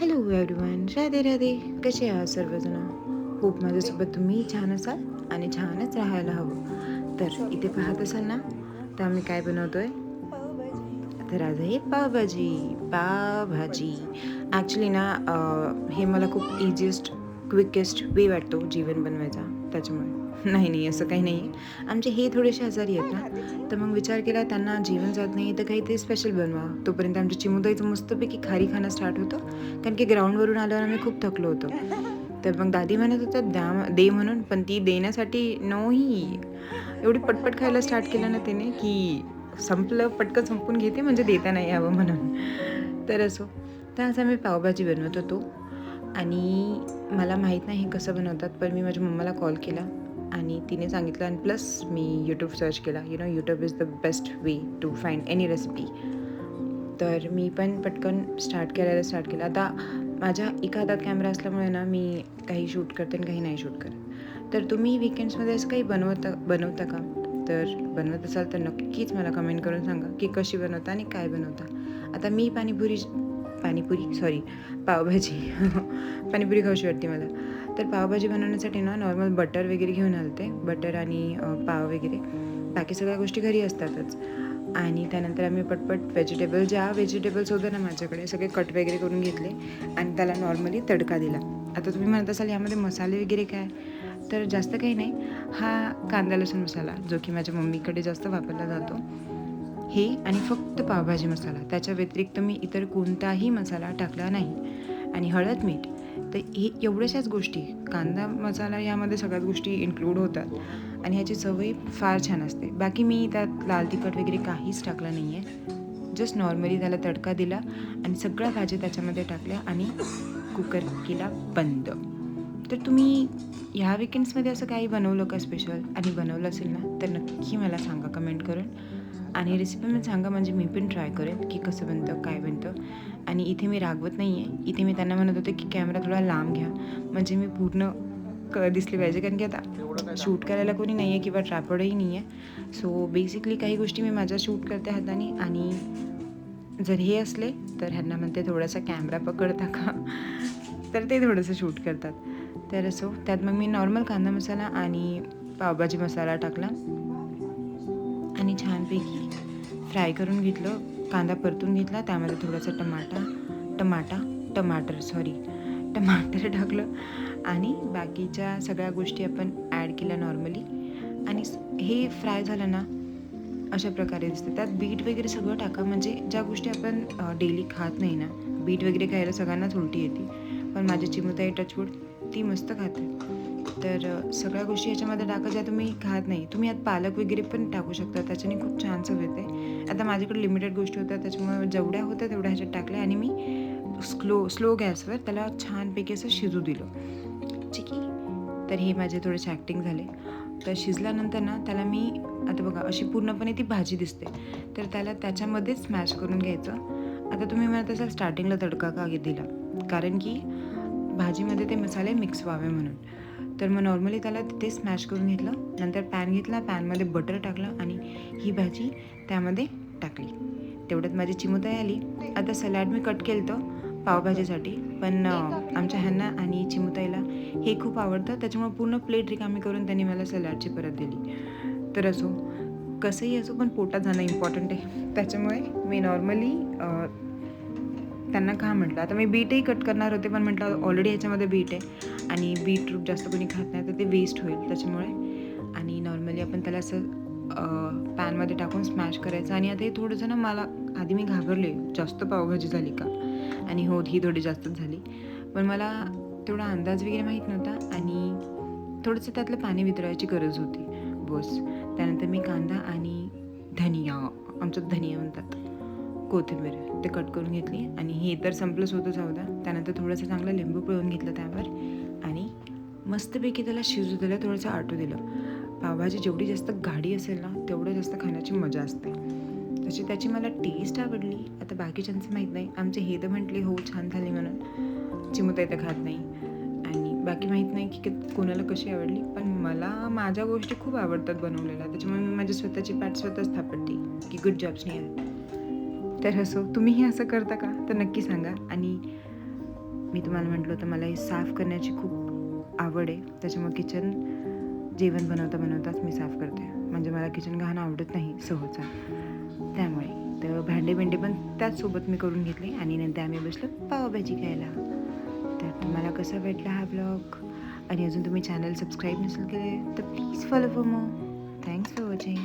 Hello everyone Radhe Radhe. कसे आहात सर्वजण? खूप माझ्यासोबत तुम्ही छान असाल आणि छानच राहायला हवं. तर इथे पाहत असाल ना तर आम्ही काय बनवतोय? तर आज आहे पावभाजी. पावभाजी. ॲक्च्युली ना हे मला खूप इझिएस्ट क्विकेस्ट वे वाटतो जेवण बनवायचा. त्याच्यामुळे. नाही नाही असं काही नाही. आहे आमचे हे थोडेसे आजारी आहेत ना तर मग विचार केला त्यांना जेवण जात नाही तर काही ते स्पेशल बनवा तोपर्यंत आमच्या चिमुदाईचं मस्तपैकी खारी खाणं स्टार्ट होतं. कारण की ग्राउंडवरून आल्यावर आम्ही खूप थकलो होतो. तर मग दादी म्हणत होतं द्या दे म्हणून. पण ती देण्यासाठी नोही. एवढी पटपट खायला स्टार्ट केलं ना तिने की संपलं पटकन संपून घेते म्हणजे देता नाही यावं म्हणून. तर असो. तर असं आम्ही पावभाजी बनवत होतो. आणि मला माहीत नाही हे कसं बनवतात पण मी माझ्या मम्माला कॉल केला आणि तिने सांगितलं आणि प्लस मी यूट्यूब सर्च केला. You know YouTube is the best way to find any recipe तर मी पण पटकन स्टार्ट करायला स्टार्ट केलं. आता माझ्या एका हातात कॅमेरा असल्यामुळे ना मी काही शूट करते आणि काही नाही शूट करत. तर तुम्ही विकेंड्समध्ये असं काही बनवता बनवता का? तर बनवत असाल तर नक्कीच मला कमेंट करून सांगा की कशी बनवता आणि काय बनवता. आता मी पाणीपुरी पाणीपुरी सॉरी पावभाजी. पाणीपुरी खाऊशी वाटते मला. तर पावभाजी बनवण्यासाठी ना नॉर्मल बटर वगैरे घेऊन आलते. बटर आणि पाव वगैरे. बाकी सगळ्या गोष्टी घरी असतातच. आणि त्यानंतर आम्ही पटपट व्हेजिटेबल ज्या व्हेजिटेबल्स होत्या ना माझ्याकडे सगळे कट वगैरे करून घेतले आणि त्याला नॉर्मली तडका दिला. आता तुम्ही म्हणत असाल यामध्ये मसाले वगैरे काय? तर जास्त काही नाही. हा कांदा लसूण मसाला जो की माझ्या मम्मीकडे जास्त वापरला जातो. हे आणि फक्त पावभाजी मसाला. त्याच्या व्यतिरिक्त मी इतर कोणताही मसाला टाकला नाही. आणि हळद मीठ तर हे एवढ्याशाच गोष्टी कांदा मसाला यामध्ये सगळ्याच गोष्टी इन्क्लूड होतात. आणि ह्याची चवही फार छान असते. बाकी मी त्यात लाल तिखट वगैरे काहीच टाकलं नाही आहे जस्ट नॉर्मली त्याला तडका दिला आणि सगळ्या भाज्या त्याच्यामध्ये टाकल्या आणि कुकर केला बंद. तर तुम्ही ह्या विकेंड्समध्ये असं काही बनवलं का स्पेशल आणि बनवलं असेल ना तर नक्की मला सांगा कमेंट करून. आणि रेसिपी म्हणजे पण सांगा म्हणजे मी पण ट्राय करेन की कसं बनतं काय बनतं. आणि इथे मी रागवत नाही आहे इथे मी त्यांना म्हणत होते की कॅमेरा थोडा लांब घ्या. म्हणजे मी पूर्ण क दिसली पाहिजे. कारण की आता शूट करायला कोणी नाही आहे किंवा ट्रॅपडही नाही आहे सो बेसिकली काही गोष्टी मी माझ्या शूट करते हाताने. आणि जर हे असले तर ह्यांना म्हणते थोडासा कॅमेरा पकडता का तर ते थोडंसं शूट करतात. तर असो त्यात मग मी नॉर्मल कांदा मसाला आणि पावभाजी मसाला टाकला. आणि छानपैकी फ्राय करून घेतलं कांदा परतून घेतला त्यामध्ये थोडासा टमाटा टमाटा टमाटर सॉरी टमाटर टाकलं आणि बाकीच्या सगळ्या गोष्टी आपण ॲड केल्या नॉर्मली आणि हे फ्राय झालं ना अशा प्रकारे दिसतं. त्यात बीट वगैरे सगळं टाका म्हणजे ज्या गोष्टी आपण डेली खात नाही ना बीट वगैरे खायला सगळ्यांनाच उलटी येते. पण माझी चिमुताई टचवूड ती मस्त खाते. तर सगळ्या गोष्टी याच्यामध्ये टाका ज्या तुम्ही खात नाही. तुम्ही यात पालक वगैरे पण टाकू शकता. त्याच्याने खूप छान चव येते. आता माझ्याकडे लिमिटेड गोष्टी होत्या त्याच्यामुळे जेवढ्या होत्या तेवढ्या ह्याच्यात टाकल्या आणि मी स्लो स्लो गॅसवर त्याला छानपैकी असं शिजू दिलं. ठीक आहे तर हे माझे थोडेसे ॲक्टिंग झाले. तर शिजल्यानंतर ना त्याला मी आता बघा अशी पूर्णपणे ती भाजी दिसते. तर त्याला त्याच्यामध्येच स्मॅश करून घ्यायचं. आता तुम्ही म्हणत असाल स्टार्टिंगला तडका का दिला? कारण की भाजीमध्ये ते मसाले मिक्स व्हावे म्हणून. तर मग नॉर्मली त्याला तिथे स्मॅश करून घेतलं. नंतर पॅन घेतला पॅनमध्ये बटर टाकलं आणि ही भाजी त्यामध्ये टाकली. तेवढ्यात माझी चिमुताई आली. आता सलाड मी कट केलं होतं पावभाजीसाठी. पण आमच्या ह्यांना आणि चिमुताईला हे खूप आवडतं. त्याच्यामुळे पूर्ण प्लेट रिकामी करून त्यांनी मला सलाडची परत दिली. तर असो कसंही असो पण पोटात जाणं इम्पॉर्टंट आहे. त्याच्यामुळे मी नॉर्मली त्यांना का म्हटलं. आता मी बीटही कट करणार होते पण म्हटलं ऑलरेडी ह्याच्यामध्ये बीट आहे. आणि बीटरूट जास्त कोणी खात नाही तर ते वेस्ट होईल त्याच्यामुळे. आणि नॉर्मली आपण त्याला असं पॅनमध्ये टाकून स्मॅश करायचं. आणि आता हे थोडंसं ना मला आधी मी घाबरले. जास्त पावभाजी झाली का? आणि हो ही थोडी जास्तच झाली. पण मला तेवढा अंदाज वगैरे माहीत नव्हता. आणि थोडंसं त्यातलं पाणी वितरायची गरज होती. बस. त्यानंतर मी कांदा आणि धनिया आमच्यात धनिया म्हणतात. कोथिंबीर ते कट करून घेतली आणि हे तर संपलंच होतं जाऊद्या त्यानंतर थोडंसं चांगलं लिंबू पिळून घेतलं त्यावर आणि मस्तपैकी त्याला शिजू दिलं थोडंसं आटू दिलं. पावभाजी जेवढी जास्त गाडी असेल ना तेवढं जास्त खाण्याची मजा असते. तशी त्याची मला टेस्ट आवडली. आता बाकीच्यांचं माहीत नाही. आमचे हे तर म्हटले हो छान झाली म्हणून. चिमुता तर खात नाही. आणि बाकी माहीत नाही की कोणाला कशी आवडली पण मला माझ्या गोष्टी खूप आवडतात बनवलेल्या. त्याच्यामुळे मी माझी स्वतःची पॅट स्वतःच थापडते की गुड जॉब्स नाही तर असो तुम्हीही असं करता का? तर नक्की सांगा. आणि मी तुम्हाला म्हटलं होतं मला हे साफ करण्याची खूप आवड आहे. त्याच्यामुळे किचन जेवण बनवता बनवताच मी साफ करते. म्हणजे मला किचन घाण आवडत नाही सहसा. त्यामुळे. तर भांडे बिंडे पण त्याचसोबत मी करून घेतले. आणि नंतर आम्ही बसलो पावभाजी खायला. तर तुम्हाला कसा वाटला हा ब्लॉग? आणि अजून तुम्ही चॅनल सबस्क्राईब नसेल केले तर please follow for more thanks for watching.